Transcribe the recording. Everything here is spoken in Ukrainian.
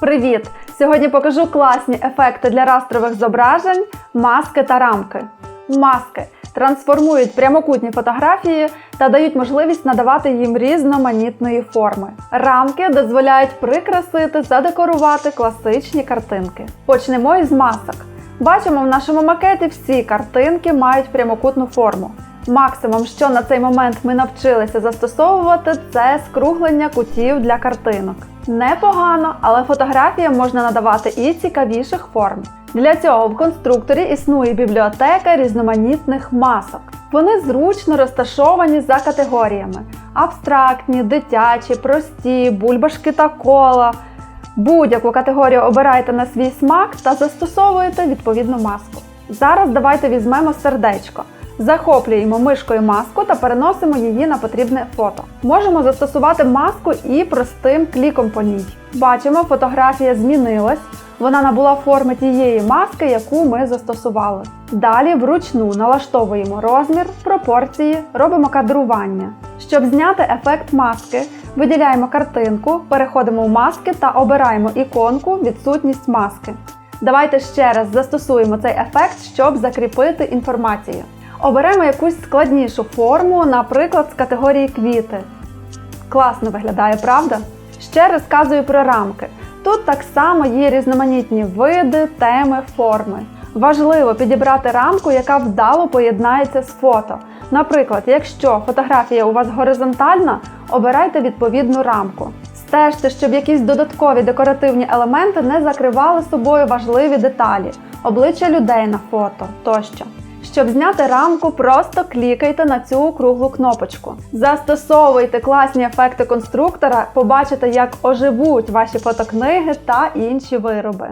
Привіт! Сьогодні покажу класні ефекти для растрових зображень, маски та рамки. Маски трансформують прямокутні фотографії та дають можливість надавати їм різноманітної форми. Рамки дозволяють прикрасити, задекорувати класичні картинки. Почнемо із масок. Бачимо, в нашому макеті всі картинки мають прямокутну форму. Максимум, що на цей момент ми навчилися застосовувати, це скруглення кутів для картинок. Непогано, але фотографіям можна надавати і цікавіших форм. Для цього в конструкторі існує бібліотека різноманітних масок. Вони зручно розташовані за категоріями: абстрактні, дитячі, прості, бульбашки та кола. Будь-яку категорію обирайте на свій смак та застосовуєте відповідну маску. Зараз давайте візьмемо сердечко. Захоплюємо мишкою маску та переносимо її на потрібне фото. Можемо застосувати маску і простим кліком по ній. Бачимо, фотографія змінилась. Вона набула форми тієї маски, яку ми застосували. Далі вручну налаштовуємо розмір, пропорції, робимо кадрування. Щоб зняти ефект маски, виділяємо картинку, переходимо в маски та обираємо іконку Відсутність маски. Давайте ще раз застосуємо цей ефект, щоб закріпити інформацію. Оберемо якусь складнішу форму, наприклад, з категорії квіти. Класно виглядає, правда? Ще розказую про рамки. Тут так само є різноманітні види, теми, форми. Важливо підібрати рамку, яка вдало поєднається з фото. Наприклад, якщо фотографія у вас горизонтальна, обирайте відповідну рамку. Стежте, щоб якісь додаткові декоративні елементи не закривали собою важливі деталі, обличчя людей на фото тощо. Щоб зняти рамку, просто клікайте на цю круглу кнопочку. Застосовуйте класні ефекти конструктора, побачите, як оживуть ваші фотокниги та інші вироби.